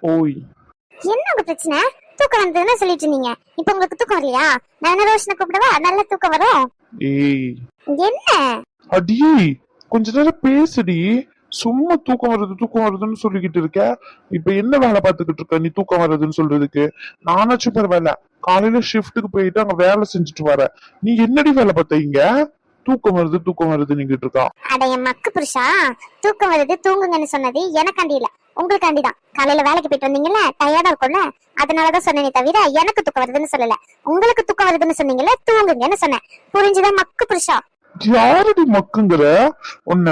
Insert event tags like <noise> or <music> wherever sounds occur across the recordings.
ஓய். என்ன உங்க பிரச்சனை? தூக்கம் வந்ததுன்னு சொல்லிட்டு இருந்தீங்க. இப்ப உங்களுக்கு தூக்கம் வரலையா? நான் ரோஷனை கூப்பிடவா? நல்ல தூக்கம் வரும். ஏய். என்ன? அடியே கொஞ்ச நேரம் பேசுடி. சும்மா தூக்கம் வருது தூக்கம் வருதுன்னு சொல்லிக்கிட்டு இருக்க. இப்ப என்ன வேலை பார்த்துக்கிட்டு இருக்க? நீ தூக்கம் வருதுன்னு சொல்றதுக்கு. நானாச்சும் பரவாயில்ல. காலையில ஷிஃப்ட்டுக்கு போயிட்டு அங்க வேலை செஞ்சுட்டு வர நீ என்னடி வேலை பார்த்த இங்க? தூக்கம் வருது தூக்கம் வருது நீங்கிட்டு இருக்கான் அட என் மக்கு புருஷா தூக்கம் வருது தூங்குங்கன்னு சொன்னது எனக்காண்டி இல்ல. உங்களுக்காண்டி தான். காலையில வேலைக்கு போயிட்டு வந்தீங்கல்ல டயர்டா இருக்கும்ல? அதனாலதான் சொன்னேனே தவிர எனக்கு தூக்கம் வருதுன்னு சொல்லல. உங்களுக்கு தூக்கம் வருதுன்னு சொன்னீங்கல்ல தூங்குங்கன்னு சொன்னேன். புரிஞ்சுதா மக்கு புருஷா? யாரடி மக்குங்கிற? உன்ன?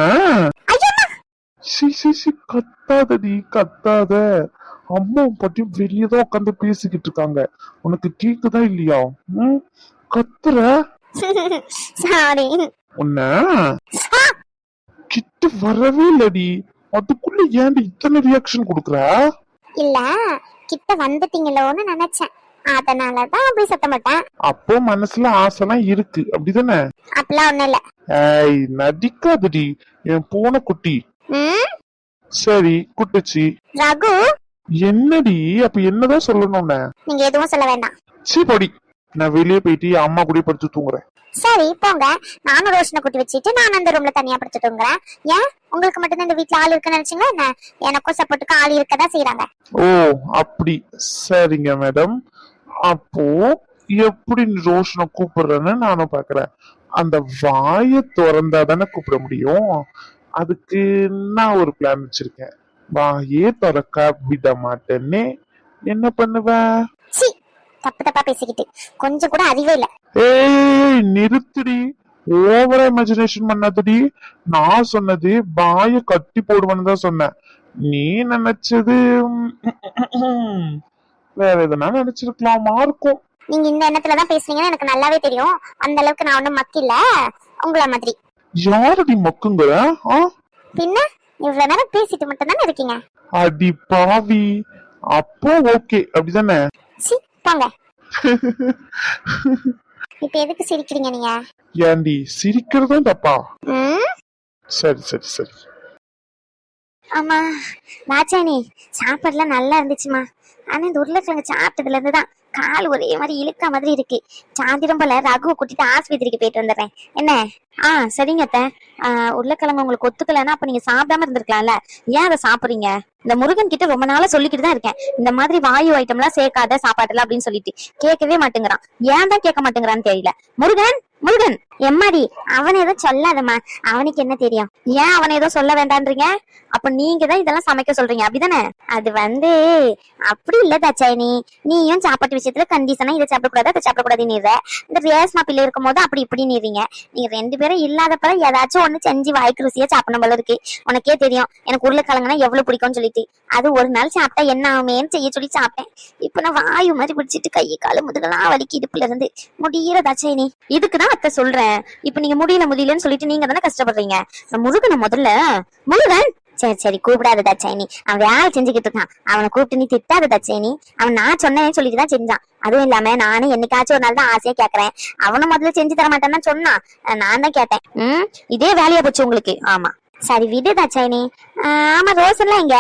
சி சி சி கத்தாதடி கத்தாத. அம்மாவும் பாட்டியும் வெளியதான் உட்காந்து பேசிக்கிட்டு இருக்காங்க. உனக்கு கேக்குதா இல்லையா? கத்துற? <laughs> சாரி உன்ன? கிட்ட வரவே இல்லடி. அதுக்குள்ள ஏன்டி இத்தனை ரியாக்ஷன் கொடுக்குற? இல்ல கிட்ட வந்துட்டீங்களோன்னு நினைச்சேன். அதனாலதான் அப்படி சத்தம் போட்டேன். அப்போ மனசுல ஆசைலாம் இருக்கு. அப்படிதானே? அப்பெல்லாம் ஒண்ணும் இல்ல. ஏய் நடிக்காதடி. என் பூனை குட்டி. சரி குட்டுச்சி. ரகு? என்னடி? அப்ப என்னதான் சொல்லணும்னு? நீங்க எதுவும் சொல்ல வேண்டாம். சீ பொடி. நான் வெளியே போயிட்டு அம்மா கூட படுத்து தூங்குறேன். சரி போங்க. நானும் ரோஷனை கூட்டி வச்சுட்டு நான் அந்த ரூம்ல தனியா படுத்து தூங்குறேன். ஏன்? உங்களுக்கு மட்டும் இந்த வீட்ல ஆள் இருக்குன்னு நினைச்சீங்களா என்ன? எனக்கும் சப்போர்ட்டுக்கு ஆள் இருக்கதான் செய்யறாங்க ஓ அப்படி. சரிங்க மேடம் அப்போ எப்படி ரோஷனை கூப்பிடுறேன்னு நானும் பாக்குறேன். அந்த வாயை திறந்தா தானே கூப்பிட முடியும். அதுக்கு நான் ஒரு பிளான் வச்சிருக்கேன். வாயே திறக்க விட மாட்டேன்னே. என்ன பண்ணுவ? சி தப்பு தப்பா பேசிக்கிட்டு. கொஞ்சம் கூட அறிவே இல்ல. ஏய் நிறுத்துடி. ஓவரா இமேஜினேஷன் பண்ணாதடி. நான் சொன்னது வாய கட்டி போடுவேன்னு தான் சொன்னேன். நீ நினைச்சது வேற எதனா நினைச்சிருக்கலாமா. இருக்கும் நீங்க இந்த எண்ணத்துல தான் பேசுவீங்கன்னு எனக்கு நல்லாவே தெரியும். அந்த அளவுக்கு நான் ஒண்ணும் மக்கில்ல உங்கள மாதிரி. யாரடி மக்குங்கிற? பின்ன? இவ்வளவு நேரம் பேசிட்டு மட்டும் தானே இருக்கீங்க? அடி பாவி. அப்போ ஓகே அப்படிதானே? சி போங்க இப்ப எதுக்கு சிரிக்கிறீங்க நீங்க? ஏண்டி சிரிக்கிறதும் தப்பா? ம்? சரி சரி சரி. ஆமா ராஜாணி சாப்பாடுலாம் நல்லா இருந்துச்சுமா. ஆனா இந்த உருளைக்கிழங்கு சாப்பிட்டதுல இருந்து தான் கால் ஒரே மாதிரி இழுக்க மாதிரி இருக்கு. சாயந்திரம் போல ரகுவை கூட்டிட்டு ஆஸ்பத்திரிக்கு போயிட்டு வந்துடுறேன். என்ன? ஆ சரிங்க அத்த. உருளைக்கிழங்கு உங்களுக்கு ஒத்துக்கலைன்னா அப்ப நீங்க சாப்பிடாம இருந்திருக்கலாம்ல. ஏன் அதை சாப்பிடுறீங்க? இந்த முருகன் கிட்ட ரொம்ப நாளா சொல்லிக்கிட்டு தான் இருக்கேன். இந்த மாதிரி வாயு ஐட்டம்லாம் சேர்க்காத சாப்பாட்டுல அப்படின்னு சொல்லிட்டு. கேட்கவே மாட்டேங்கிறான். ஏன் தான் கேட்க மாட்டேங்கிறான்னு தெரியல. முருகன்! முருகன் எம்மாடி அவன் ஏதோ சொல்லாதம்மா. அவனுக்கு என்ன தெரியும்? ஏன் அவனை ஏதோ சொல்ல வேண்டான்றீங்க? அப்ப நீங்க தான் இதெல்லாம் சமைக்க சொல்றீங்க. அப்படிதானே? அது வந்து அப்படி இல்ல தச்சாயினி நீயும் சாப்பாட்டு விஷயத்துல கண்டிஷனா இதை சாப்பிடக்கூடாது அதை சாப்பிடக்கூடாதுன்னு இந்த ரேஸ்மா பிள்ளை இருக்கும் போது அப்படி இப்படி நீறீங்க. நீங்க ரெண்டு பேரும் இல்லாதப்ப ஏதாச்சும் ஒண்ணு செஞ்சு வாய்க்கு ருசியா சாப்பிடணும் போல இருக்கு. உனக்கே தெரியும் எனக்கு உருளைக்கிழங்குனா எவ்வளவு பிடிக்கும்னு சொல்லிட்டு. அது ஒரு நாள் சாப்பிட்டா என்ன ஆகுமேன்னு செய்ய சொல்லி சாப்பிட்டேன். இப்ப நான் வாயு மாதிரி பிடிச்சிட்டு கை காலு முதுகெல்லாம் வலிக்கு இடுப்புல இருந்து. முடியிற தச்சைனி. இதுக்குதான் அத்தை சொல்றேன். இப்ப நீங்க முடியல முடியலன்னு சொல்லிட்டு நீங்க தானே கஷ்டப்படுறீங்க. நான் முருகனை முதல்ல. முருகன் சரி சரி கூப்பிடாத தச்சைனி. அவன் வேலை செஞ்சுக்கிட்டு இருக்கான். அவனை கூப்பிட்டு நீ திட்டாத தச்சைனி. அவன் நான் சொன்னேன்னு சொல்லிட்டு தான் செஞ்சான். அதுவும் இல்லாம நானும் என்னைக்காச்சும் ஒரு நாள் தான் ஆசையா கேக்குறேன். அவனும் முதல்ல செஞ்சு தர மாட்டேன்னு சொன்னான். நான் தான் கேட்டேன். உம் இதே வேலையா போச்சு உங்களுக்கு. ஆமா. சரி விடு தச்சைனி. ஆமா ரோசன்லாம் எங்க?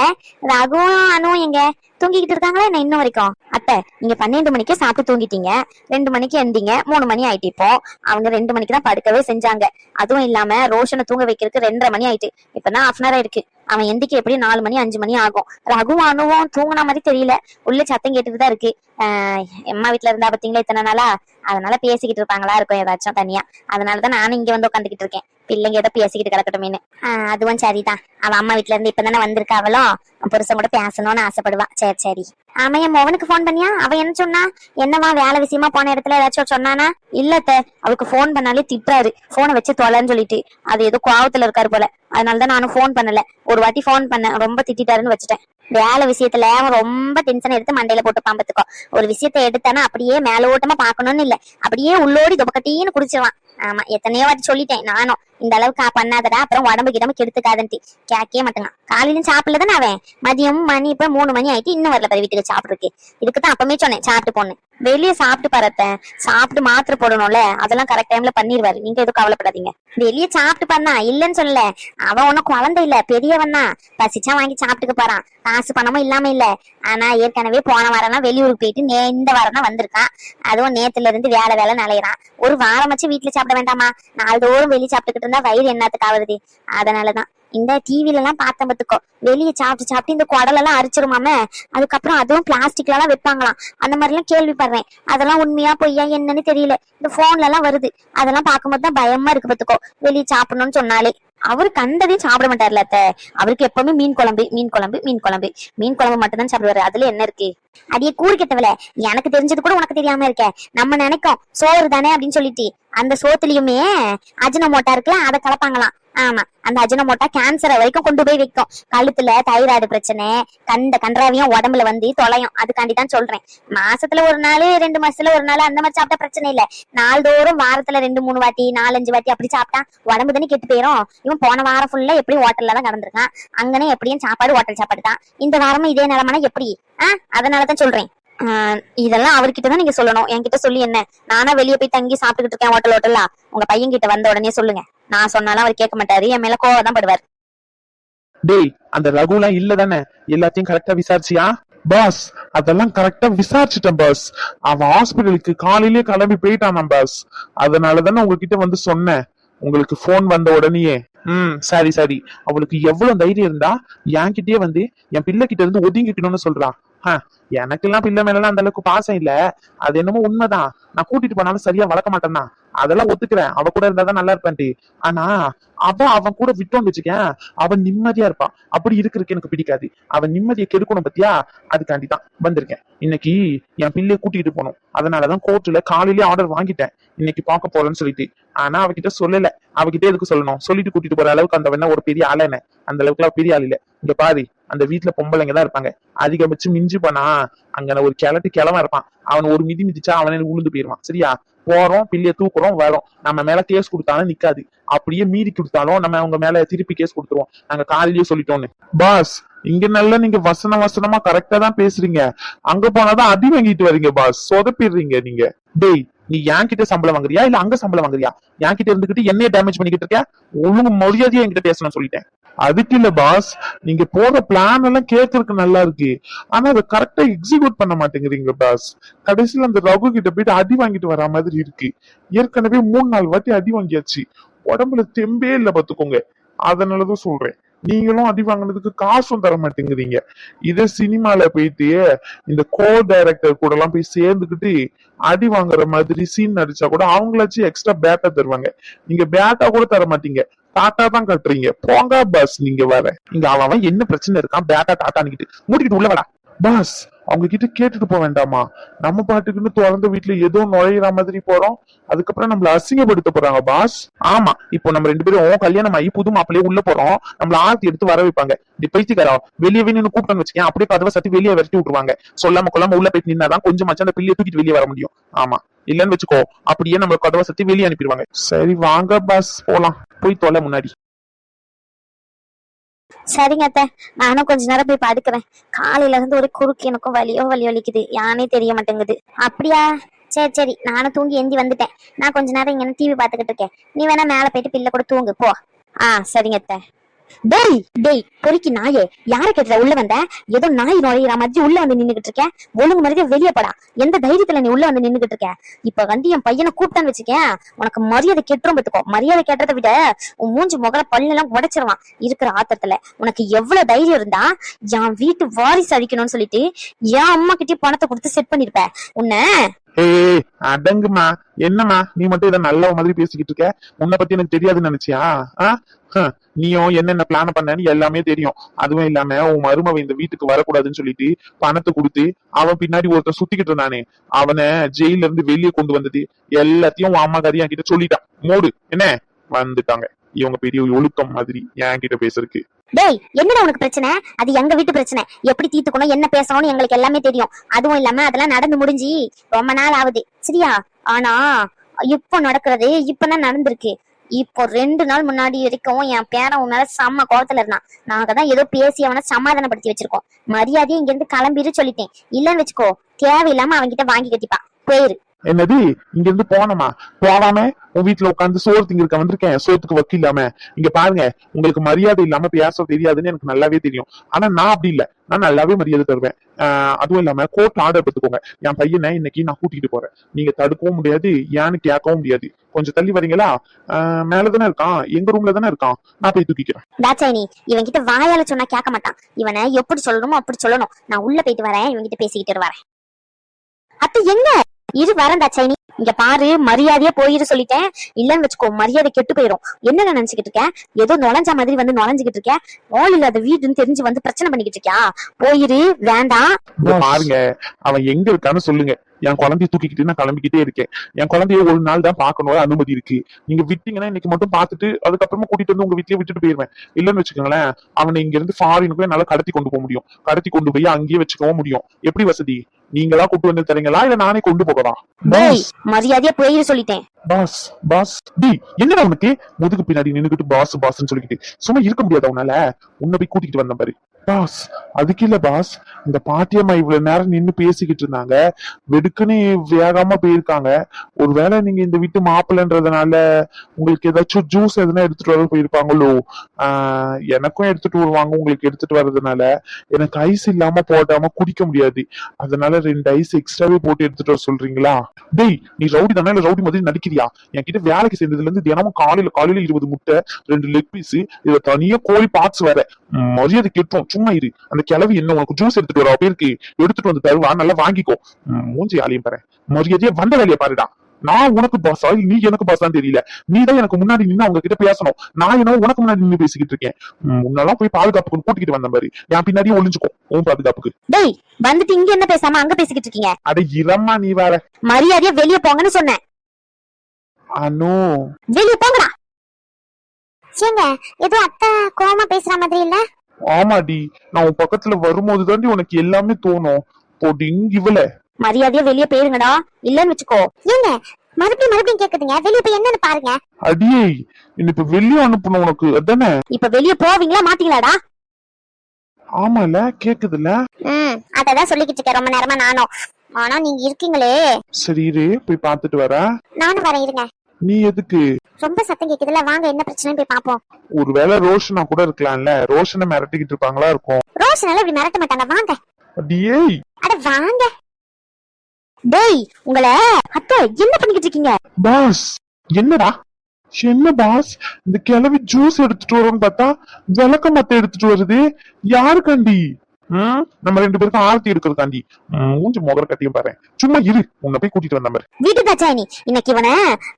ரகுவும் அனுவும் எங்க? தூங்கிக்கிட்டு இருக்காங்களா என்ன இன்னும் வரைக்கும்? அத்தை நீங்க பன்னெண்டு மணிக்கே சாப்பிட்டு தூங்கிட்டீங்க. ரெண்டு மணிக்கு எந்தீங்க. மூணு மணி ஆயிட்டு இப்போ. அவங்க ரெண்டு மணிக்கு தான் படுக்கவே செஞ்சாங்க. அதுவும் இல்லாம ரோஷனை தூங்க வைக்கிறதுக்கு ரெண்டரை மணி ஆயிட்டு. இப்பதான் ஹாஃப் அன் ஆயிருக்கு. அவன் எந்திக்க எப்படி நாலு மணி அஞ்சு மணி ஆகும். ரகுவும் அணுவும் தூங்குன மாதிரி தெரியல. உள்ள சத்தம் கேட்டுட்டு தான் இருக்கு. ஆஹ் எம்மா வீட்டுல இருந்தா பாத்தீங்களா இத்தனை நாளா? அதனால பேசிக்கிட்டு இருப்பாங்களா இருக்கும் ஏதாச்சும் தனியா. அதனாலதான் நானும் இங்க வந்து உட்காந்துக்கிட்டு இருக்கேன். பிள்ளைங்க ஏதோ பேசிக்கிட்டு கிடக்கட்டுமேனு ஆஹ் அதுவும் சரிதான். அவ அம்மா வீட்டுல இருந்து இப்பதானே தானே அவளும்? அவன் புருஷன் கூட பேசணும்னு ஆசைப்படுவா. சரி சரி. ஆமா என் மோகனுக்கு ஃபோன் பண்ணியா? அவ என்ன சொன்னா? என்னவா வேலை விஷயமா போன இடத்துல ஏதாச்சும் சொன்னானா? இல்லத்த அவளுக்கு அவருக்கு ஃபோன் பண்ணாலே திட்டுறாரு. போனை வச்சு தொலைன்னு சொல்லிட்டு. அது ஏதோ கோவத்துல இருக்காரு போல. அதனாலதான் நானும் ஃபோன் பண்ணல. ஒரு வாட்டி ஃபோன் பண்ணேன். ரொம்ப திட்டிட்டாருன்னு வச்சுட்டேன். வேலை விஷயத்துல அவன் ரொம்ப டென்ஷன் எடுத்து மண்டையில போட்டு பாம்பத்துக்கோ ஒரு விஷயத்த எடுத்தானா அப்படியே மேலோட்டமா பாக்கணும்னு இல்ல. அப்படியே உள்ளோடி துபக்கட்டின்னு குடிச்சிருவான். ஆமா எத்தனையோ வாட்டி சொல்லிட்டேன். நானும். இந்த அளவுக்கு பண்ணாதடா. அப்புறம் உடம்பு கிடம்பு கெடுத்துக்காதன்ட்டு. கேட்கவே மாட்டேங்க காலையிலும் சாப்பிடல தானே அவன்? மதியம் மணி இப்ப மூணு மணி ஆயிட்டு இன்னும் வரல பாரு வீட்டுக்கு சாப்பிடுறதுக்கு. இதுக்கு தான் அப்பமே சொன்னேன் சாப்பிட்டு போனேன். வெளியே சாப்பிட்டு பரத்த சாப்பிட்டு மாத்திரை போடணும்ல. அதெல்லாம் கரெக்ட் டைம்ல பண்ணிடுவாரு நீங்க எதுவும் கவலைப்படாதீங்க. வெளியே சாப்பிட்டு பண்ணா இல்லன்னு சொல்லல. அவன் ஒன்னும் குழந்தை இல்ல பெரியவன் தான். பசிச்சா வாங்கி சாப்பிட்டுக்க போறான். காசு பணமும் இல்லாம இல்ல. ஆனா ஏற்கனவே போன வாரம்னா வெளியூருக்கு போயிட்டு நே இந்த வாரம் தான் வந்திருக்கான். அதுவும் நேத்துல இருந்து வேலை வேலை நலையிறான் ஒரு வாரம் வச்சு வீட்டுல சாப்பிட வேண்டாமா? நாள்தோறும் வெளியே சாப்பிட்டுக்கிட்டு மட்டும்தான் வயிறு என்னத்துக்கு ஆகுறது அதனாலதான். இந்த டிவில எல்லாம் பார்த்தேன் பத்துக்கோ வெளியே சாப்பிட்டு சாப்பிட்டு இந்த குடலெல்லாம் அரிச்சிருமாம. அதுக்கப்புறம் அதுவும் பிளாஸ்டிக்ல எல்லாம் வைப்பாங்களாம். அந்த மாதிரி எல்லாம் கேள்விப்படுறேன். அதெல்லாம் உண்மையா பொய்யா என்னன்னு தெரியல. இந்த போன்ல எல்லாம் வருது. அதெல்லாம் பார்க்கும்போது தான் பயமா இருக்கு பத்துக்கோ வெளியே சாப்பிடணும்னு சொன்னாலே. அவரு கண்டதையும் சாப்பிட மாட்டார்ல அத்த. அவருக்கு எப்பவுமே மீன் குழம்பு மீன் குழம்பு மீன் குழம்பு. மீன் குழம்பு மட்டும் தான் சாப்பிடுவாரு. அதுல என்ன இருக்கு? அடியே கூறு கெட்டவல எனக்கு தெரிஞ்சது கூட உனக்கு தெரியாம இருக்க. நம்ம நினைக்கும் சோறு தானே அப்படின்னு சொல்லிட்டு. அந்த சோத்துலயுமே அஜினமோட்டா இருக்குல்ல அதை கலப்பாங்களாம். ஆமா அந்த அஜினமோட்டா கேன்சரை வரைக்கும் கொண்டு போய் வைக்கும். கழுத்துல தைராய்டு பிரச்சனை கண்ட கன்றாவியும் உடம்புல வந்து தொலையும். அதுக்காண்டி தான் சொல்றேன். மாசத்துல ஒரு நாள் ரெண்டு மாசத்துல ஒரு நாள் அந்த மாதிரி சாப்பிட்டா பிரச்சனை இல்ல. நாள்தோறும் வாரத்துல ரெண்டு மூணு வாட்டி நாலஞ்சு வாட்டி அப்படி சாப்பிட்டா உடம்பு தானே கெட்டு போயிரும். இவன் போன வாரம் ஃபுல்லா எப்படி ஹோட்டல்ல தான் கடந்திருக்கான் அங்கனே எப்படியும் சாப்பாடு ஹோட்டல் சாப்பாடு தான். இந்த வாரமும் இதே நிலமான எப்படி? ஆஹ் அதனாலதான் சொல்றேன். ஆஹ் இதெல்லாம் அவர்கிட்ட தான் நீங்க சொல்லணும். என்கிட்ட சொல்லி என்ன? நானா வெளியே போய் தங்கி சாப்பிட்டுக்கிட்டு இருக்கேன் ஹோட்டல் ஹோட்டலா உங்க பையன் கிட்ட வந்த உடனே சொல்லுங்க. நான் சொன்னாலும் அவர் கேட்க மாட்டாரு. என் மேல கோவம் தான் படுவார். டேய் அந்த ரகுலாம் இல்ல தானே? எல்லாத்தையும் கரெக்டா விசாரிச்சியா? பாஸ் அதெல்லாம் கரெக்டா விசாரிச்சுட்டேன் பாஸ் அவன் ஹாஸ்பிட்டலுக்கு காலையிலேயே கிளம்பி போயிட்டான் பாஸ் அதனால தானே உங்ககிட்ட வந்து சொன்னேன். உங்களுக்கு போன் வந்த உடனேயே. ம் சரி சரி. அவளுக்கு எவ்வளவு தைரியம் இருந்தா என்கிட்டயே வந்து என் பிள்ளை கிட்ட இருந்து ஒதுங்கிக்கணும்னு சொல்றான் எனக்கு எனக்கெல்லாம் பிள்ளை மேல அந்த அளவுக்கு பாசம் இல்ல. அது என்னமோ உண்மைதான். நான் கூட்டிட்டு போனாலும் சரியா வளர்க்க மாட்டேன்னா. அதெல்லாம் ஒத்துக்கிறேன் அவ கூட இருந்தாதான் நல்லா இருப்பான்டி. ஆனா அவ அவன் கூட விட்டோன்னு வச்சுக்கேன் அவன் நிம்மதியா இருப்பான் அப்படி இருக்கிறதுக்கு எனக்கு பிடிக்காது. அவன் நிம்மதியை கெடுக்கணும் பத்தியா? அதுக்காண்டி தான் வந்திருக்கேன். இன்னைக்கு என் பிள்ளைய கூட்டிட்டு போனோம் அதனாலதான் கோர்ட்ல காலையிலேயே ஆர்டர் வாங்கிட்டேன். இன்னைக்கு பார்க்க போறேன்னு சொல்லிட்டு. ஆனா அவகிட்ட சொல்லல. அவகிட்ட எதுக்கு சொல்லணும்? சொல்லிட்டு கூட்டிட்டு போற அளவுக்கு அந்த வேணா ஒரு பெரிய ஆளன அந்த அளவுக்கு எல்லாம் பெரிய ஆள் இல்ல. இங்க பாதி அந்த வீட்டுல பொம்பளைங்க தான் இருப்பாங்க. அதிகபட்சம் மிஞ்சி போனா அங்க ஒரு கிழட்டு கிழவன் இருப்பான். அவன் ஒரு மிதி மிதிச்சா அவனே உளுந்து போயிருவான் சரியா? போறோம் பிள்ளைய தூக்குறோம் வரோம். நம்ம மேல கேஸ் கொடுத்தாலும் நிக்காது. அப்படியே மீறி கொடுத்தாலும் நம்ம அவங்க மேல திருப்பி கேஸ் கொடுத்துருவோம். நாங்க காலையிலேயே சொல்லிட்டோம்னு. பாஸ் இங்க நல்லா நீங்க வசன வசனமா கரெக்டா தான் பேசுறீங்க. அங்க போனாதான் அடி வாங்கிட்டு வரீங்க பாஸ். சொதப்பிடுறீங்க நீங்க. டேய் நீ என்கிட்ட சம்பளம் வாங்குறியா? இல்ல அங்க சம்பளம் வாங்குறியா? என்கிட்ட இருந்துகிட்டு என்னைய டேமேஜ் பண்ணிக்கிட்டு இருக்கியா? ஒழுங்கு மரியாதையா என்கிட்ட பேசணும் சொல்லிட்டேன். அதுக்கு இல்ல பாஸ் நீங்க போற பிளான் எல்லாம் கேட்கறதுக்கு நல்லா இருக்கு. ஆனா அதை கரெக்டா எக்ஸிக்யூட் பண்ண மாட்டேங்கிறீங்க பாஸ் கடைசியில அந்த ரகு கிட்ட போயிட்டு அடி வாங்கிட்டு வர மாதிரி இருக்கு. ஏற்கனவே மூணு நாலு வாட்டி அடி வாங்கியாச்சு. உடம்புல தெம்பே இல்ல பாத்துக்கோங்க. அதனாலதான் சொல்றேன். நீங்களும் அடி வாங்கினதுக்கு காசும் தர மாட்டேங்கிறீங்க இதே சினிமால போயிட்டு இந்த கோ டைரக்டர் கூட எல்லாம் போய் சேர்ந்துக்கிட்டு அடி வாங்குற மாதிரி சீன் நடிச்சா கூட அவங்களாச்சும் எக்ஸ்ட்ரா பேட்டா தருவாங்க. நீங்க பேட்டா கூட தர மாட்டீங்க. டாட்டா தான் கட்டுறீங்க. போங்க பஸ் நீங்க வர இங்க அவன் அவன் என்ன பிரச்சனை இருக்கான்? பேட்டா டாட்டான்னு மூடிக்கிட்டு உள்ள வாடா. பாஸ் அவங்க கிட்ட கேட்டுட்டு போக வேண்டாமா? நம்ம பாட்டுக்குன்னு திறந்த வீட்டுல ஏதோ நுழையிற மாதிரி போறோம். அதுக்கப்புறம் நம்மள அசிங்கப்படுத்த போறாங்க பாஸ் ஆமா இப்போ நம்ம ரெண்டு பேரும் கல்யாணம் ஆகி புது மாப்பிள்ளையே உள்ள போறோம். நம்மள ஆர்த்தி எடுத்து வர வைப்பாங்க. இப்படி பைத்தியக்காரா வெளியே நின்று கூப்பிட்டு வச்சுக்கேன். அப்படியே கதவை சத்தி வெளியே விரட்டி விட்டுருவாங்க. சொல்லாம கொள்ளாம உள்ள போயிட்டு நின்னாதான் கொஞ்சம் மச்சான் அந்த பிள்ளைய தூக்கிட்டு வெளியே வர முடியும். ஆமா. இல்லன்னு வச்சுக்கோ அப்படியே நம்ம கதவை சத்தி வெளியே அனுப்பிடுவாங்க. சரி வாங்க பாஸ் போலாம். போய் தொலை முன்னாடி. சரிங்க அத்தை. நானும் கொஞ்ச நேரம் போய் படுக்கிறேன். காலையில இருந்து ஒரு குறுக்கு எனக்கும் வலியோ வலி வலிக்குது. யானே தெரிய மாட்டேங்குது. அப்படியா? சரி சரி. நானும் தூங்கி ஏந்தி வந்துட்டேன். நான் கொஞ்ச நேரம் இங்க டிவி பாத்துக்கிட்டு இருக்கேன். நீ வேணா மேல போயிட்டு பிள்ளை கூட தூங்கு. போ. ஆ சரிங்க அத்தை. டேய் டேய் பொறுக்கி நாயே யார கேட்டுற உள்ள வந்த? ஏதோ நாய் நுழையிற மாதிரி உள்ள வந்து நின்னுகிட்டு இருக்க. ஒழுங்கு மரியாதை வெளியே போடா. எந்த தைரியத்துல நீ உள்ள வந்து நின்னுகிட்டு இருக்க? இப்ப வந்து என் பையனை கூப்பிட்டான்னு வச்சுக்கேன் உனக்கு மரியாதை கெட்டுரும் பத்துக்கோ. மரியாதை கெட்டதை விட உன் மூஞ்சி முகல பல்லெல்லாம் உடைச்சிருவான். இருக்கிற ஆத்தத்துல உனக்கு எவ்வளவு தைரியம் இருந்தா என் வீட்டு வாரிசு அழிக்கணும்னு சொல்லிட்டு என் அம்மா கிட்டே பணத்தை கொடுத்து செட் பண்ணிருப்ப. உன்ன ஏய் அடங்குமா என்னம்மா நீ மட்டும் இதை நல்ல மாதிரி பேசிக்கிட்டு இருக்க? உன்னை பத்தி எனக்கு தெரியாதுன்னு நினைச்சியா? ஆ? நீயும் என்னென்ன பிளான் பண்ணன்னு எல்லாமே தெரியும். அதுவும் இல்லாம உன் மருமவ இந்த வீட்டுக்கு வரக்கூடாதுன்னு சொல்லிட்டு பணத்தை கொடுத்து அவன் பின்னாடி ஒருத்தன் சுத்திக்கிட்டு இருந்தானே. அவனை ஜெயில இருந்து வெளியே கொண்டு வந்தது எல்லாத்தையும் உன் அம்மா கறி என்கிட்ட சொல்லிட்டான் மூடு. என்ன? வந்துட்டாங்க. இவங்க பெரிய ஒழுக்கம் மாதிரி என்கிட்ட பேசுறதுக்கு. டேய் என்னடா உனக்கு பிரச்சனை? அது எங்க வீட்டு பிரச்சனை. எப்படி தீர்த்துக்கணும் என்ன பேசணும்னு எங்களுக்கு எல்லாமே தெரியும். அதுவும் இல்லாம அதெல்லாம் நடந்து முடிஞ்சு ரொம்ப நாள் ஆகுது. சரியா? ஆனா இப்ப நடக்கிறது இப்பதான் நடந்திருக்கு. இப்போ ரெண்டு நாள் முன்னாடி வரைக்கும் என் பேரன் உன் மேல செம்ம கோவத்துல இருந்தான். நாங்க தான் ஏதோ பேசி அவனை சமாதானப்படுத்தி வச்சிருக்கோம். மரியாதையை இங்க இருந்து கிளம்பிரு சொல்லிட்டேன். இல்லன்னு வச்சுக்கோ தேவையில்லாம அவன்கிட்ட வாங்கி கட்டிப்பான். போயிரு. என்னது? இங்க இருந்து போனமா போகாம உன் வீட்டுல உட்காந்து சோறு திங்கிருக்க வந்திருக்கேன். சோத்துக்கு வக்கு இல்லாம. இங்க பாருங்க உங்களுக்கு மரியாதை இல்லாம பேச தெரியாதுன்னு எனக்கு நல்லாவே தெரியும். ஆனா நான் அப்படி இல்ல. நான் நல்லாவே மரியாதை தருவேன். அதுவும் இல்லாம கோர்ட் ஆர்டர் எடுத்துக்கோங்க. என் பையனை இன்னைக்கு நான் கூட்டிட்டு போறேன். நீங்க தடுக்கவும் முடியாது ஏன்னு கேட்கவும் முடியாது. கொஞ்சம் தள்ளி வரீங்களா? ஆஹ் மேலதானே இருக்கான். எங்க ரூம்ல தானே இருக்கான்? நான் போய் தூக்கிக்கிறேன். தாச்சாயினி இவன் கிட்ட வாயால சொன்னா கேட்க மாட்டான். இவனை எப்படி சொல்லணுமோ அப்படி சொல்லணும். நான் உள்ள போயிட்டு வரேன். இவன் கிட்ட பேசிக்கிட்டு வரேன் அத்தை என்ன? இரு வரேன் சைனி இங்க பாரு மரியாதையா போயிரு சொல்லிட்டேன். இல்லன்னு வச்சுக்கோ மரியாதை கெட்டு போயிரும். என்ன நினைச்சுக்கிட்டு இருக்கேன்? ஏதோ நுழைஞ்ச மாதிரி வந்து நுழைஞ்சுக்கிட்டு இருக்கேன். ஆள் இல்லாத வீடுன்னு தெரிஞ்சு வந்து பிரச்சனை பண்ணிக்கிட்டு இருக்கியா? போயிரு வேண்டாம். பாருங்க. அவன் எங்க இருக்கான்னு சொல்லுங்க. என் குழந்தைய தூக்கிக்கிட்டு நான் கிளம்பிக்கிட்டே இருக்கேன். என் குழந்தைய ஒரு நாள் தான் பார்க்கணும். அனுமதி இருக்கு. நீங்க விட்டீங்கன்னா இன்னைக்கு மட்டும் பார்த்துட்டு அதுக்கப்புறமா கூட்டிட்டு வந்து உங்க வீட்லயே விட்டுட்டு போயிருவேன். இல்லன்னு வச்சுக்கோங்களேன் அவனை இங்க இருந்து ஃபாரினுக்கு என்னால கடத்தி கொண்டு போக முடியும். கடத்தி கொண்டு போய் அங்கேயே வச்சுக்கவும் முடியும். எப்படி வசதி? நீங்களா கூட்டு வந்து தரீங்களா? இல்ல நானே கொண்டு போகவா? மரியாதையா போயிரு சொல்லிட்டேன். பாஸ் பாஸ் டி என்னடா உனக்கு? முதுகு பின்னாடி நின்னுக்கிட்டு பாஸ் பாஸ்ன்னு சொல்லிக்கிட்டு. சும்மா இருக்க முடியாதா உன்னால? உன்னை போய் கூட்டிட்டு வந்த மாதிரி. பாஸ் அதுக்கு இல்ல பாஸ் இந்த பாட்டியம்மா இவ்வளவு நேரம் நின்னு பேசிக்கிட்டு இருந்தாங்க. வெடுக்குன்னு வேகாம போயிருக்காங்க. ஒருவேளை நீங்க இந்த வீட்டு மாப்பிள்ளன்றதுனால உங்களுக்கு ஏதாச்சும் ஜூஸ் எதுனா எடுத்துட்டு வர போயிருப்பாங்களோ? ஆஹ் எனக்கும் எடுத்துட்டு வருவாங்க. உங்களுக்கு எடுத்துட்டு வர்றதுனால எனக்கு ஐஸ் இல்லாம போடாம குடிக்க முடியாது. அதனால ரெண்டு ஐஸ் எக்ஸ்ட்ராவே போட்டு எடுத்துட்டு வர சொல்றீங்களா? டேய் நீ ரவுடி தானே? இல்ல ரவுடி மாதிரி நடிக்கிறியா என்கிட்ட வேலைக்கு சேர்ந்ததுல இருந்து தினமும் காலையில காலையில இருபது முட்டை ரெண்டு லெக் பீஸ் இதுல தனியா கோழி பார்ட்ஸ் வேற. மரியாதை கேட்டோம் சும்மா இரு. அந்த கிளவி என்ன உனக்கு ஜூஸ் எடுத்துட்டு வரா பேருக்கு எடுத்துட்டு வந்து தருவா நல்லா வாங்கிக்கோ. மூஞ்சி ஆலையும் பாரு. மரியாதையா வந்த வேலையை பாருடா. நான் உனக்கு பாஸா நீ எனக்கு பாஸான்னு தெரியல. நீ தான் எனக்கு முன்னாடி நின்னு அவங்க கிட்ட பேசணும். நான் என்ன உனக்கு முன்னாடி நின்னு பேசிக்கிட்டு இருக்கேன். ம், உன்னெல்லாம் போய் பாதுகாப்புக்கு கூட்டிக்கிட்டு வந்த மாதிரி. என் பின்னாடியே ஒளிஞ்சுக்கோ உன் பாதுகாப்புக்கு. டேய் வந்துட்டு இங்க என்ன பேசாம அங்க பேசிக்கிட்டு இருக்கீங்க? அட இரம்மா நீ வேற. மரியாதையா வெளிய போங்கன்னு சொன்னேன். அனு. வெளிய போங்கடா. ஏங்க ஏதோ அத்தை கோவமா பேசுற மாதிரி இல்ல? ஆமாடி நான் உன் பக்கத்துல வரும்போது தாண்டி உனக்கு எல்லாமே தோணும். போடிங் இவள. மரியாதையா வெளிய போயிருங்கடா. இல்லன்னு வச்சுக்கோ. ஏங்க மறுபடியும் மறுபடியும் கேக்குதுங்க. வெளிய போய் என்னன்னு பாருங்க. அடியே என்ன இப்ப வெளியே அனுப்பணும் உனக்கு. அதானே? இப்ப வெளிய போவீங்களா மாட்டீங்களாடா? ஆமால கேக்குதுல்ல ம் அததான் சொல்லிக்கிட்டு இருக்கேன். ரொம்ப நேரமா நானும். ஆனா நீங்க இருக்கீங்களே. சரி இரு போய் பார்த்துட்டு வரேன். நானும் வரேன் இருங்க. நீ எதுக்கு? ரொம்ப சத்தம் கேக்குதுல வாங்க என்ன பிரச்சனைன்னு போய் பாப்போம். ஒருவேளை ரோஷனா கூட இருக்கலாம்ல. ரோஷனை மிரட்டிக்கிட்டு இருப்பாங்களா இருக்கும். ரோஷனால இப்படி மிரட்ட மாட்டாங்க வாங்க. அடியே அட வாங்க. டேய் உங்களை அத்தை என்ன பண்ணிக்கிட்டு இருக்கீங்க? பாஸ் என்னடா? என்ன பாஸ்? இந்த கிழவி ஜூஸ் எடுத்துட்டு வரோம்னு பார்த்தா விளக்க மத்த எடுத்துட்டு வருது. யாருக்காண்டி? நம்ம ரெண்டு பேருக்கும் ஆரத்தி எடுக்கிறதுக்காண்டி ம், மூஞ்சி முகர கட்டியும் பாரு. சும்மா இரு உன்னை போய் கூட்டிட்டு வந்த மாதிரி வீட்டு தாச்சாயினி இன்னைக்கு இவனை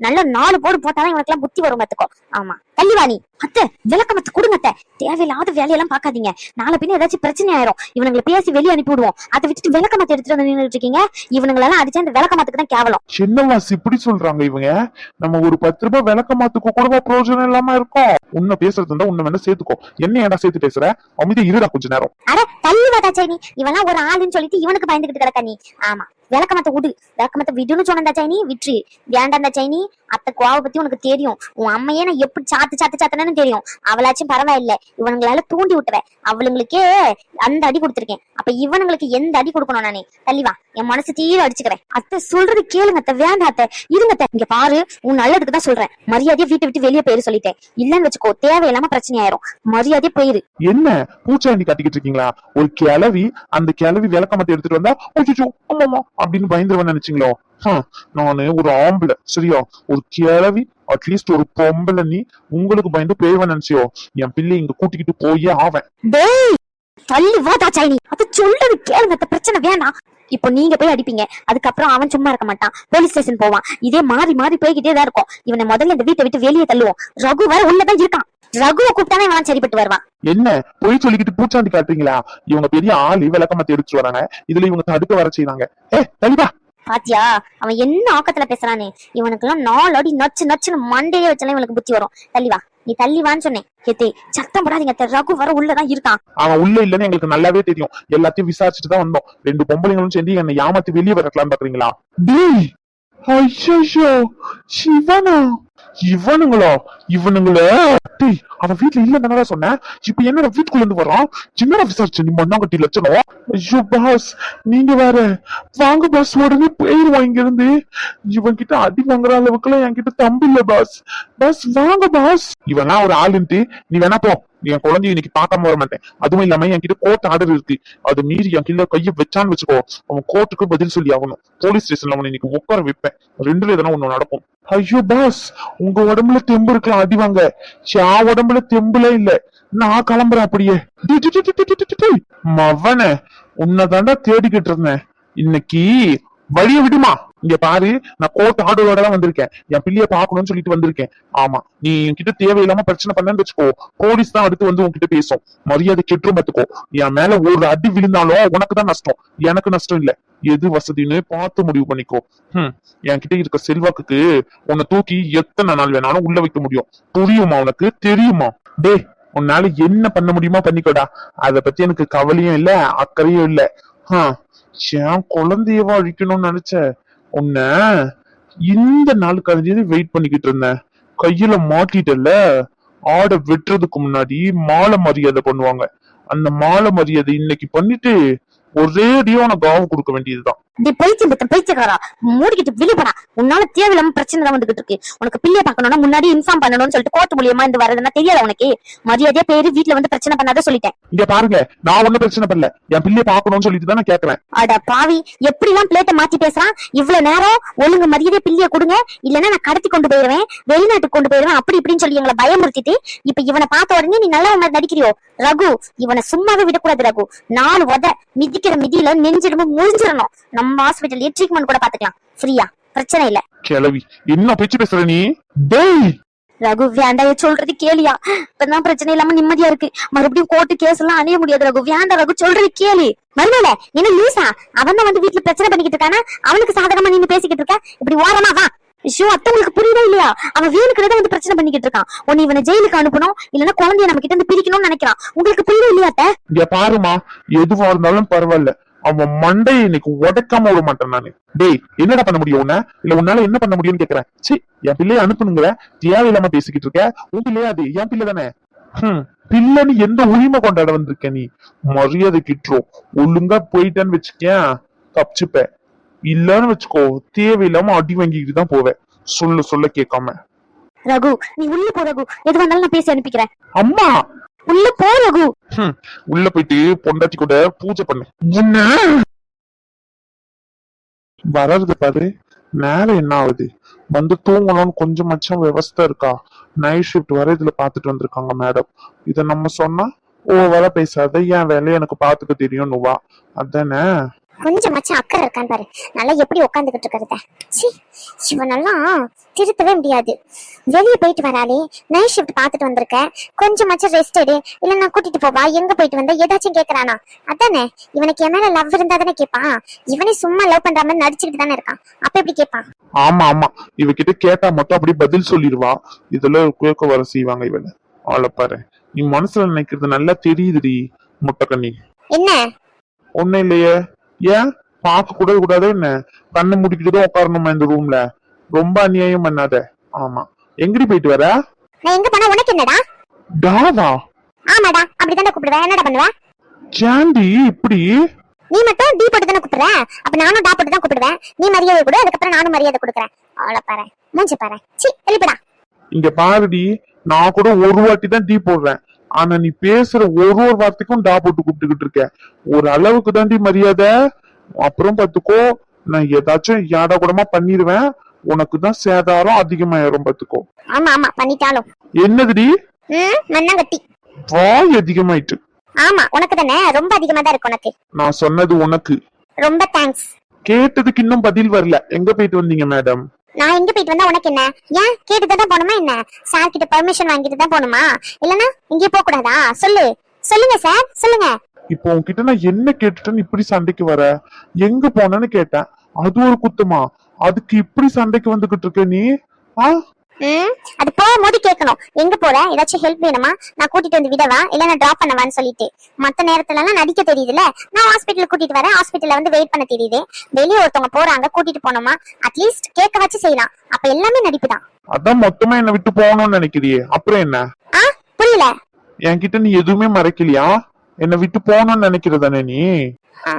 நல்ல நாலு போடு போட்டாதான் இவனுக்கு எல்லாம் புத்தி வரும் பாத்துக்கோ. ஆமா. தள்ளிவாணி அத்தை விளக்கமத்து கொடுங்க அத்தை. தேவையில்லாத வேலையெல்லாம் பாக்காதீங்க நாளை பின்ன ஏதாச்சும் பிரச்சனை ஆயிரும். இவனுங்களை பேசி வெளியே அனுப்பி விடுவோம். அதை விட்டுட்டு விளக்கமத்தை எடுத்துட்டு வந்து நின்னுட்டு இருக்கீங்க? இவனுங்களெல்லாம் அடிச்சா இந்த விளக்கமத்துக்கு தான் கேவலம். என்ன வாசி இப்படி சொல்றாங்க இவங்க. நம்ம ஒரு பத்து ரூபாய் விளக்க மாத்துக்கு கூட பிரயோஜனம் இல்லாம இருக்கோம்? உன்னை பேசுறது இருந்தா உன்னை வேணா சேர்த்துக்கோ. என்ன ஏடா சேர்த்து பேசுற? அமைதியா இருடா கொஞ்ச நேரம். அட தள்ளி வாடா இவெல்லாம் ஒரு ஆளுன்னு சொல்லிட்டு இவனுக்கு பயந்துகிட்டு கிடக்க நீ. ஆமா. விளக்கமத்த விடு விளக்கமத்த விடுன்னு சொன்னா சைனி விற்று வேண்டாம் சைனி அத்தை கோவ பத்தி உனக்கு தெரியும். உன் அம்மையே நான் எப்படி சாத்து சாத்து சாத்தனன்னு தெரியும். அவளாச்சும் பரவாயில்ல. இவனுங்களால தூண்டி விட்டுவேன் அவளுங்களுக்கே அந்த அடி கொடுத்துருக்கேன். அப்ப இவனுங்களுக்கு எந்த அடி கொடுக்கணும் நானே? தள்ளி வா. என் மனசு தீர அடிச்சுக்கிறேன். அத்தை சொல்றது கேளுங்க அத்தை வேண்டாம் அத்தை. இருங்க அத்தை. இங்க பாரு உன் நல்லதுக்கு தான் சொல்றேன். மரியாதையா வீட்டை விட்டு வெளியே போயிரு சொல்லிட்டேன். இல்லன்னு வச்சுக்கோ தேவையில்லாம பிரச்சனை ஆயிரும். மரியாதையா போயிரு. என்ன? பூச்சாண்டி கட்டிக்கிட்டு இருக்கீங்களா? ஒரு கிளவி அந்த கிளவி விளக்க மாத்தி எடுத்துட்டு வந்தா ஓச்சோ ஆமாமா அப்படின்னு பயந்துருவேன் நினைச்சீங்களோ? நானு ஒரு ஆம்பளை. சரியா? ஒரு கிளவி அட்லீஸ்ட் ஒரு பொம்பளை நீ உங்களுக்கு பயந்து போய்வன் நினைச்சியோ? என் பிள்ளை இங்க கூட்டிக்கிட்டு போயே ஆவேன். டேய்! தள்ளி வாதா சைனி. அது சொல்றது கேளுங்க அந்த பிரச்சனை வேணாம் இப்போ நீங்க போய் அடிப்பீங்க. அதுக்கப்புறம் அவன் சும்மா இருக்க மாட்டான். போலீஸ் ஸ்டேஷன் போவான். இதே மாறி மாறி போய்கிட்டே தான் இருக்கும். இவனை முதல்ல இந்த வீட்டை விட்டு வெளியே தள்ளுவோம். ரகு வேற உள்ளதான் இருக்கான். ரகுவை கூப்பிட்டானே இவன் சரிப்பட்டு வருவான். என்ன? பொய் சொல்லிக்கிட்டு பூச்சாண்டி காட்டுறீங்களா? இவங்க பெரிய ஆளு விளக்கமா தெரிச்சு வராங்க. இதுல இவங்க தடுக்க வர செய்வாங்க ஏ தலிபா பாத்தியா? அவன் என்ன ஆக்கத்துல பேசுறானே? இவனுக்கு எல்லாம் நாலு அடி நச்சு நச்சுன்னு மண்டையே வச்சாலும் இவனுக்கு புத்தி வரும். தள்ளி வா. நீ தள்ளி வான்னு சொன்னேன். கேத்தே சத்தம் போடாதீங்க. அத்தை, ரகு வர உள்ளதான் இருக்கான். அவன் உள்ள இல்லன்னு எங்களுக்கு நல்லாவே தெரியும். எல்லாத்தையும் விசாரிச்சுட்டு தான் வந்தோம். ரெண்டு பொம்பளைங்களும் சேர்ந்து என்னை ஏமாத்தி வெளியே வரக்கலாம் பாக்குறீங்களா? டேய்! ஐயோ சிவனா? இவனுங்களோ? இவனுங்கள அவன் வீட்டுல இல்ல தானடா சொன்னேன். இப்ப என்னடா வீட்டுக்குள்ள இருந்து வரான்? சின்ன விசாரிச்சு நீ மண்ணாங்கட்டி லட்சணம்? ஐயோ பாஸ் நீங்க வேற வாங்க பாஸ் உடனே போயிருவான் இங்க இருந்து இவன் கிட்ட அடி வாங்குற அளவுக்குலாம் என்கிட்ட தம்பி இல்ல பாஸ் பாஸ் வாங்க பாஸ் இவனா ஒரு ஆளுன்ட்டு நீ வேணா போ. என் குழந்தைய இன்னைக்கு பார்க்காம வர மாட்டேன். அதுவும் இல்லாம என்கிட்ட கோர்ட் ஆர்டர் இருக்கு. அது மீறி என் கீழே கைய வச்சான்னு வச்சுக்கோ. அவன் கோர்ட்டுக்கு பதில் சொல்லி ஆகணும். போலீஸ் ஸ்டேஷன்ல அவனை இன்னைக்கு உட்கார வைப்பேன். ரெண்டுல எதனா ஒண்ணு நடக்கும். ஐயோ பாஸ் உங்க உடம்புல தெம்பு இருக்கலாம் அடிவாங்க. உடம்புல தெம்புல இல்ல. நான் கிளம்புறேன் அப்படியே. மவன மவனே உன்னதாண்டா தேடிக்கிட்டு இருந்தேன். இன்னைக்கு வழிய விடுமா? இங்க பாரு நான் கோர்ட் ஆர்டரோட தான் வந்திருக்கேன். என் பிள்ளைய பாக்கணும்னு சொல்லிட்டு வந்திருக்கேன். ஆமா நீ என்கிட்ட தேவையில்லாம பிரச்சனை பண்ணேன்னு வச்சுக்கோ. போலீஸ் தான் அடுத்து வந்து உன்கிட்ட பேசும். மரியாதை கெட்டுரும் பார்த்துக்கோ என் மேல ஒரு அடி விழுந்தாலும் உனக்கு தான் நஷ்டம். எனக்கு நஷ்டம் இல்ல. எது வசதின்னு பார்த்து முடிவு பண்ணிக்கோ. ஹம் என்கிட்ட இருக்க செல்வாக்குக்கு உன்னை தூக்கி எத்தனை நாள் வேணாலும் உள்ள வைக்க முடியும். புரியுமா உனக்கு? தெரியுமா? டே உன்னால என்ன பண்ண முடியுமா பண்ணிக்கோடா. அத பத்தி எனக்கு கவலையும் இல்ல அக்கறையும் இல்ல. ஹம், என் குழந்தையவா அழிக்கணும்னு நினைச்ச உன்ன இந்த நாளுக்கு வெயிட் பண்ணிக்கிட்டு இருந்தேன். கையில மாட்டிட்டல ஆடை வெட்டுறதுக்கு முன்னாடி மாலை மரியாதை பண்ணுவாங்க. அந்த மாலை மரியாதை இன்னைக்கு பண்ணிட்டு ஒரே அடியா உனக்கு ஆவு கொடுக்க வேண்டியதுதான். இப்படி பைத்தியம் பித்தம் பைத்தியக்காரா மூடிக்கிட்டு வெளிப்படா உன்னால தேவையில்லாம பிரச்சனை தான் வந்துகிட்டு இருக்கு. உனக்கு பிள்ளைய பார்க்கணும்னா முன்னாடி இன்ஃபார்ம் பண்ணணும்னு சொல்லிட்டு கோர்ட் மூலியமா இந்த வரதுன்னா தெரியாத உனக்கு? மரியாதையா பேரு வீட்ல வந்து பிரச்சனை பண்ணாத சொல்லிட்டேன். இங்க பாருங்க நான் ஒண்ணும் பிரச்சனை பண்ணல. என் பிள்ளைய பாக்கணும்னு சொல்லிட்டு தான் கேக்குறேன். அட பாவி எப்படி எல்லாம் பிளேட்ட மாத்தி பேசுறான்? இவ்வளவு நேரம் ஒழுங்கு மரியாதை பிள்ளைய கொடுங்க. இல்லன்னா நான் கடத்தி கொண்டு போயிருவேன் வெளிநாட்டுக்கு கொண்டு போயிருவேன் அப்படி இப்படின்னு சொல்லி எங்களை பயமுறுத்திட்டு இப்ப இவனை பார்த்த உடனே நீ நல்ல மாதிரி நடிக்கிறியோ? ரகு இவனை சும்மாவே விடக்கூடாது ரகு. நாலு உத மிதிக்கிற மிதியில நெஞ்சிடுமோ முழிஞ்சிடணும். நம்ம ஹாஸ்பிட்டல் ட்ரீட்மெண்ட் கூட பாத்துக்கலாம் ஃப்ரீயா பிரச்சனை இல்ல. கிளவி என்ன பேச்சு பேசுற நீ? டேய்! ரகு வேண்டாம் சொல்றது கேளியா. இப்பதான் பிரச்சனை இல்லாம நிம்மதியா இருக்கு. மறுபடியும் கோர்ட்டு கேஸ் எல்லாம் அணிய முடியாது ரகு. வேண்டாம் ரகு சொல்றது கேளு. மறுமேல என்ன லூசா? அவன் தான் வந்து வீட்டுல பிரச்சனை பண்ணிக்கிட்டு இருக்கானா? அவனுக்கு சாதகமா நின்னு பேசிக்கிட்டு இருக்க? இப்படி ஓரமா வா. ஐயோ அத்தவங்களுக்கு புரியுதா இல்லையா? அவன் வீணுக்குறத வந்து பிரச்சனை பண்ணிக்கிட்டு இருக்கான். உன்னை இவனை ஜெயிலுக்கு அனுப்பணும் இல்லன்னா குழந்தைய நம்ம கிட்ட இருந்து பிரிக்கணும்னு நினைக்கிறான். உங்களுக்கு புரியுதா இல்லையா அத்தை? இங்க பாருமா எதுவா இருந்தாலும் பரவாயில்ல. அவன் மண்டையை இன்னைக்கு உடைக்காம விட மாட்டேன் நானு. டேய் என்னடா பண்ண முடியும் உன்ன? இல்ல உன்னால என்ன பண்ண முடியும்னு கேக்குறேன். சி என் பிள்ளைய அனுப்புனுங்கிற தேவையில்லாம பேசிக்கிட்டு இருக்க? உன் பிள்ளையா அது? என் பிள்ளை தானே? ஹம், பிள்ளைன்னு எந்த உரிமை கொண்டாட வந்திருக்க நீ? மரியாதை கிட்டுரும் ஒழுங்கா போயிட்டேன்னு வச்சுக்கேன். தப்பிச்சுப்ப இல்லன்னு வச்சுக்கோ தேவையில்லாம அடி வாங்கிக்கிட்டு தான் போவேன். சொல்ல சொல்ல கேட்காம. ரகு நீ உள்ள போ ரகு. எது வந்தாலும் நான் பேசி அனுப்பிக்கிறேன். அம்மா! உள்ள போ ரகு. உள்ள போயிட்டு பொண்டாட்டி கூட பூஜை பண்ணு. என்ன? வர்றது பாரு. நேரம் என்ன ஆகுது? வந்து தூங்கணும்னு கொஞ்சமாச்சும் விவஸ்தை இருக்கா? நைட் ஷிஃப்ட் வர இதுல பாத்துட்டு வந்திருக்காங்க மேடம் இத நம்ம சொன்னா ஓ வர பேசாத என் வேலையை எனக்கு பாத்துக்க தெரியும் நுவா அதானே? கொஞ்சமாச்சும் அக்கறை இருக்கான்னு பாரு. நல்லா எப்படி உட்காந்துக்கிட்டு இருக்கிறத சி இவனெல்லாம் திருத்தவே முடியாது. வெளியே போயிட்டு வராளே நைட் ஷிஃப்ட் பார்த்துட்டு வந்திருக்க. கொஞ்சமாச்சும் ரெஸ்ட் எடு. இல்ல நான் கூட்டிட்டு போவா எங்க போயிட்டு வந்த? ஏதாச்சும் கேக்குறானா? அதானே இவனுக்கு என் மேல லவ் இருந்தா தானே கேட்பான் இவனே சும்மா லவ் பண்ற மாதிரி நடிச்சுக்கிட்டு தானே இருக்கான். அப்ப எப்படி கேட்பான் ஆமா ஆமா. இவகிட்ட கேட்டா மட்டும் அப்படி பதில் சொல்லிடுவா. இதுல கேட்க வர செய்வாங்க இவனை. அவளை பாரு. நீ மனசுல நினைக்கிறது நல்லா தெரியுதுடி முட்டைக்கண்ணி. என்ன? ஒண்ணும் இல்லையே. ஏன்? பார்க்க கூட கூடாது என்ன? கண்ணு முடிக்கிட்டு தான் உட்காரணுமா இந்த ரூம்ல ரொம்ப அநியாயம் பண்ணாத. ஆமா. எங்கடி போயிட்டு வர? நான் எங்க போனா உனக்கு என்னடா? டாவா? ஆமாடா. அப்படித்தானே கூப்பிடுவேன் என்னடா பண்ணுவ? ஜாண்டி இப்படி? நீ மட்டும் டீ போட்டு தானே கூப்பிடுற அப்ப நானும் டா போட்டு தான் கூப்பிடுவேன். நீ மரியாதை கொடு அதுக்கப்புறம் நானும் மரியாதை கொடுக்குறேன். அவளை பாரு. மூஞ்சி பாரு. சி வெளிப்படா இங்க பாருடி. நான் கூட ஒரு வாட்டி தான் டீ போடுறேன். ஆனா நீ பேசுற ஒரு ஒரு வார்த்தைக்கும் டா போட்டு கூப்பிட்டுக்கிட்டு இருக்க. ஒரு அளவுக்கு தாண்டி மரியாதை. அப்புறம் பாத்துக்கோ நான் ஏதாச்சும் யாடா கூடமா பண்ணிடுவேன் உனக்கு தான் சேதாரம் அதிகமாயிரும் பாத்துக்கோ. ஆமா ஆமா பண்ணிட்டாலும். என்னதுடி? மண்ணாங்கட்டி. வாய் அதிகமாயிட்டு. ஆமா உனக்கு தானே? ரொம்ப அதிகமா தான் இருக்கு உனக்கு. நான் சொன்னது உனக்கு. ரொம்ப தேங்க்ஸ் கேட்டதுக்கு இன்னும் பதில் வரல. எங்க போயிட்டு வந்தீங்க மேடம் நான் எங்க போயிட்டு வந்தா உனக்கு என்ன? ஏன்? கேட்டுட்டு தான் போகணுமா என்ன? சார் கிட்ட பெர்மிஷன் வாங்கிட்டு தான் போகணுமா? இல்லனா இங்கே போக கூடாதா சொல்லு. சொல்லுங்க சார் சொல்லுங்க. இப்போ உன்கிட்ட நான் என்ன கேட்டுட்டேன்னு இப்படி சண்டைக்கு வர? எங்க போனேன்னு கேட்டேன். அது ஒரு குத்தமா? அதுக்கு இப்படி சண்டைக்கு வந்துகிட்டு இருக்க நீ? ஆ? ம்? அது போகும்போது கேட்கணும் எங்க போற? ஏதாச்சும் ஹெல்ப் வேணுமா? நான் கூட்டிட்டு வந்து விடவா? இல்ல நான் டிராப் பண்ணவான்னு சொல்லிட்டு. மத்த நேரத்துல எல்லாம் நடிக்க தெரியுதுல நான் ஹாஸ்பிட்டல் கூட்டிட்டு வரேன். ஹாஸ்பிட்டல்ல வந்து வெயிட் பண்ண தெரியுது. வெளியே ஒருத்தவங்க போறாங்க கூட்டிட்டு போனோமா? அட்லீஸ்ட் கேட்க வச்சு செய்யலாம். அப்ப எல்லாமே நடிப்பு தான். அதான் மொத்தமா என்ன விட்டு போகணும்னு நினைக்கிறியே. அப்புறம் என்ன? ஆ? புரியல. என்கிட்ட நீ எதுவுமே மறைக்கலையா? என்ன விட்டு போகணும்னு நினைக்கிறதானே நீ? ஆ,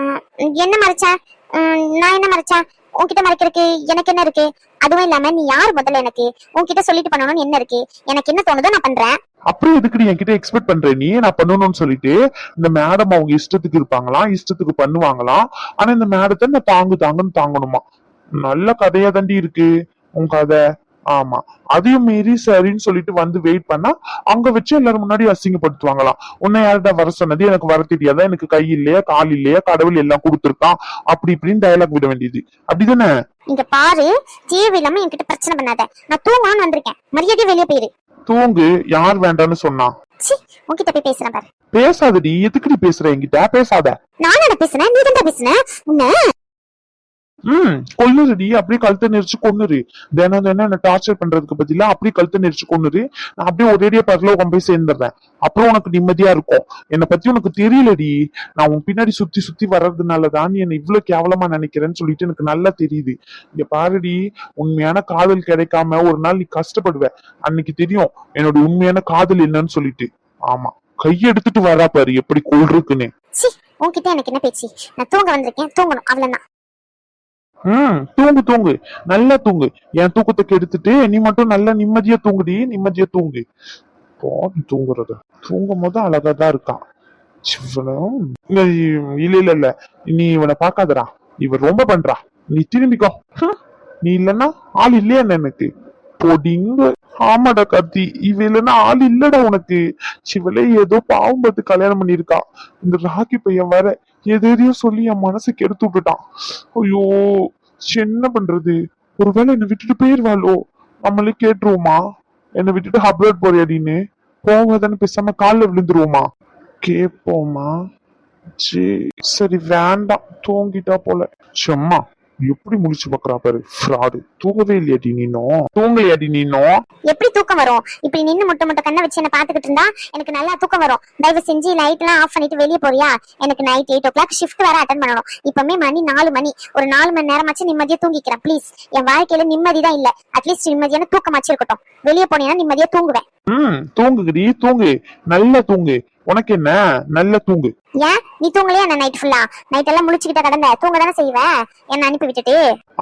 என்ன மறைச்சேன் ம், நான் என்ன மறைச்சேன் உன்கிட்ட மறைக்கிறதுக்கு எனக்கு என்ன இருக்கு? அதுவும் இல்லாம நீ யார் முதல்ல எனக்கு? உன்கிட்ட சொல்லிட்டு பண்ணணும்னு என்ன இருக்கு? எனக்கு என்ன தோணுதோ நான் பண்றேன். அப்புறம் எதுக்கு நீ என்கிட்ட எக்ஸ்பெக்ட் பண்ற? நீ நான் பண்ணணும்னு சொல்லிட்டு இந்த மேடம் அவங்க இஷ்டத்துக்கு இருப்பாங்களாம் இஷ்டத்துக்கு பண்ணுவாங்களாம் ஆனா இந்த மேடத்தை நான் தாங்கு தாங்குன்னு தாங்கணுமா? நல்ல கதையா தாண்டி இருக்கு உன் கதை. ஆமா. அதையும் மீறி சரின்னு சொல்லிட்டு வந்து வெயிட் பண்ணா அங்க வச்சு எல்லாரும் முன்னாடி அசிங்கப்படுத்துவாங்களாம். உன்னை யார்டா வர சொன்னது? எனக்கு வர தெரியாதா எனக்கு கை இல்லையா? கால் இல்லையா? கடவுள் எல்லாம் கொடுத்துருக்கான். அப்படி இப்படின்னு டயலாக் விட வேண்டியது. அப்படிதானே? இங்க பாரு தேவை இல்லாம என்கிட்ட பிரச்சனை பண்ணாத. நான் தூங்கணும்னு வந்திருக்கேன். மரியாதை வெளியே போயிரு. தூங்கு. யார் வேண்டாம்னு சொன்னா? உன்கிட்ட போய் பேசுறேன் பாரு. பேசாதடி. எதுக்கு நீ பேசுற என்கிட்ட? பேசாத. நான் என்ன பேசுனேன் நீ தான் பேசுன? உன்ன ம். கொல்லுறடி அப்படியே கழுத்தை நெரிச்சு கொன்னுரு. தினம் தினம் என்ன டார்ச்சர் பண்றதுக்கு பதிலா அப்படியே கழுத்தை நெரிச்சு கொன்னுரு. நான் அப்படியே ஒரேடியா பரலோகம் போய் சேர்ந்துடுறேன். அப்புறம் உனக்கு நிம்மதியா இருக்கும். என்னை பத்தி உனக்கு தெரியலடி. நான் உன் பின்னாடி சுத்தி சுத்தி வர்றதுனாலதான் நீ என்ன இவ்வளவு கேவலமா நினைக்கிறேன்னு சொல்லிட்டு எனக்கு நல்லா தெரியுது. இங்க பாருடி உண்மையான காதல் கிடைக்காம ஒரு நாள் நீ கஷ்டப்படுவ. அன்னைக்கு தெரியும் என்னோட உண்மையான காதல் என்னன்னு சொல்லிட்டு. ஆமா. கையெடுத்துட்டு வரா பாரு எப்படி கொள்றதுக்குன்னு உன்கிட்ட எனக்கு என்ன பேச்சு? நான் தூங்க வந்திருக்கேன் தூங்கணும். அவ்வளவுதான். ஹம் தூங்கு தூங்கு. நல்லா தூங்கு. என் தூக்கத்தை கெடுத்துட்டு நீ மட்டும் நல்லா நிம்மதியா தூங்குடி நிம்மதியா தூங்கு. போது தூங்குறது. தூங்கும் போது அழகா தான் இருக்கான். சிவனும் இல்ல இல்ல இல்ல. நீ இவனை பார்க்காதடா. இவன் ரொம்ப பண்றா. நீ திரும்பிக்கோ. ஹம், நீ இல்லன்னா ஆள் இல்லையா எனக்கு? பொடிங்க. ஆமாடா கத்தி இவ இல்லைன்னா ஆள் இல்லடா உனக்கு. சிவலே ஏதோ பாவம் பார்த்து கல்யாணம் பண்ணிருக்கா இந்த ராக்கி பையன் வேற எதையோ சொல்லி என் மனசை கெடுத்து விட்டுட்டான். ஐயோ என்ன பண்றது? ஒருவேளை என்னை விட்டுட்டு போயிருவாளோ? நம்மளே கேட்டுருவோமா? என்னை விட்டுட்டு அப்ரோட் போறியாடின்னு? போகாதன்னு பேசாம காலில் விழுந்துருவோமா? கேப்போமா? சரி சரி வேண்டாம். தூங்கிட்டா போல. சும்மா. எப்படி முடிச்சு பாக்குறா பாரு? ஃப்ராடு. தூங்கவே இல்லையாடி நீனும் தூங்கலையாடி நீனும் எப்படி தூக்கம் வரும்? இப்படி நின்னு முட்டை முட்டை கண்ணை வச்சு என்ன பாத்துக்கிட்டு இருந்தா எனக்கு நல்லா தூக்கம் வரும். தயவு செஞ்சு லைட் எல்லாம் ஆஃப் பண்ணிட்டு வெளியே போறியா? எனக்கு night eight o'clock shift வேற அட்டன் பண்ணணும். இப்பவுமே மணி நாலு மணி. ஒரு நாலு மணி நேரமாச்சு நிம்மதியா தூங்கிக்கிறேன். ப்ளீஸ் என் வாழ்க்கையில நிம்மதி தான் இல்ல. அட்லீஸ்ட் நிம்மதியான தூக்கமாச்சு இருக்கட்டும். வெளியே போனீங்கன்னா நிம்மதியா தூங்குவேன். ம் தூங்குடி தூங்கு. நல்லா தூங்கு. உனக்கு என்ன? நல்லா தூங்கு. ஏன்? நீ தூங்கலையா என்ன நைட் ஃபுல்லா நைட் எல்லாம் முழிச்சுக்கிட்ட கடந்த. தூங்க தானே செய்வேன் என்ன அனுப்பி விட்டுட்டு?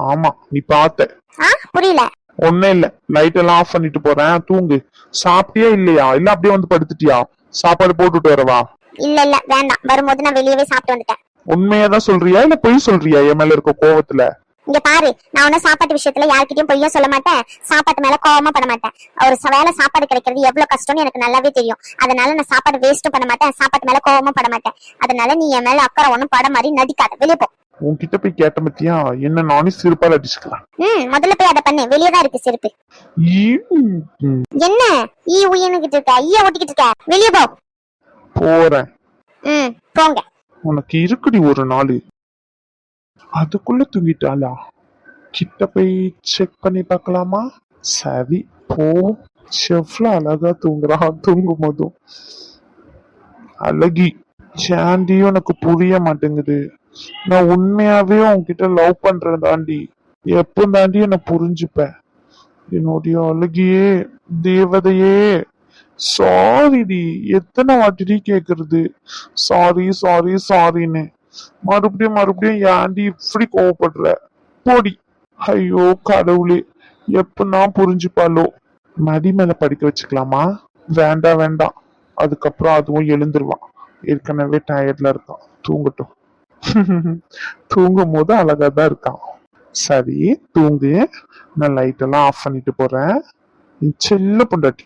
ஆமா நீ பார்த்த. ஆ? புரியல. ஒண்ணும் இல்ல. லைட் எல்லாம் ஆஃப் பண்ணிட்டு போறேன். தூங்கு. சாப்பிட்டியா இல்லையா? இல்ல அப்படியே வந்து படுத்துட்டியா? சாப்பாடு போட்டுட்டு வரவா? இல்ல இல்ல. வேண்டாம். வரும்போது நான் வெளியவே சாப்பிட்டு வந்துட்டேன். உண்மையாதான் சொல்றியா? இல்ல பொய் சொல்றியா? என் மேல இருக்க கோவத்துல? இங்க பாரு நான் ஒன்னும் சாப்பாட்டு விஷயத்துல யார்கிட்டயும் பொய்யா சொல்ல மாட்டேன். சாப்பாட்டு மேல கோவமா பண்ண மாட்டேன். ஒரு வேளை சாப்பாடு கிடைக்கிறது எவ்வளவு கஷ்டம்னு எனக்கு நல்லாவே தெரியும். அதனால நான் சாப்பாடு வேஸ்ட்டும் பண்ண மாட்டேன். சாப்பாட்டு மேல கோவமும் பட மாட்டேன். அதனால நீ என் மேல அக்கறை ஒண்ணும் பட மாதிரி நடிக்காத. வெளியே போ. உன்கிட்ட போய் கேட்ட பத்தியா? என்ன நானே சிறுப்பால் அடிச்சுக்கலாம். ம் முதல்ல போய் அதை பண்ணு. வெளியே தான் இருக்கு செருப்பு. என்ன? ஈ உயனுக்கிட்டு இருக்க. ஈய ஒட்டிக்கிட்டு இருக்க. வெளியே போ. போறேன். ம் போங்க. உனக்கு இருக்குடி ஒரு நாள். அதுக்குள்ள தூங்கிட்டாளா? கிட்ட போய் செக் பண்ணி பார்க்கலாமா? சரி போ. செவ்ல அழகா தூங்குறான் தூங்கும் போதும் அழகி சாண்டியும் எனக்கு புரிய மாட்டேங்குது. நான் உண்மையாவே உன்கிட்ட லவ் பண்றேன் தாண்டி. எப்போ தாண்டி என்ன புரிஞ்சுப்பேன் என்னுடைய அழகியே தேவதையே. சாரிடி எத்தனை வாட்டிடி கேக்குறது? சாரி சாரி சாரின்னு மறுபடியும் மறுபடியும் ஏண்டி இப்படி கோவப்படுற. போடி. ஐயோ கடவுளே. எப்ப புரிஞ்சுப்பாளோ? மடி மேல படிக்க வச்சுக்கலாமா? வேண்டாம் வேண்டாம். அதுக்கப்புறம் அதுவும் எழுந்துருவான். ஏற்கனவே டயர்ட்ல இருக்கான். தூங்கட்டும். <laughs> தூங்கும் போது அழகா தான் இருக்கான். சரி தூங்கு. நான் லைட் எல்லாம் ஆஃப் பண்ணிட்டு போறேன். செல்ல பொண்டாட்டி.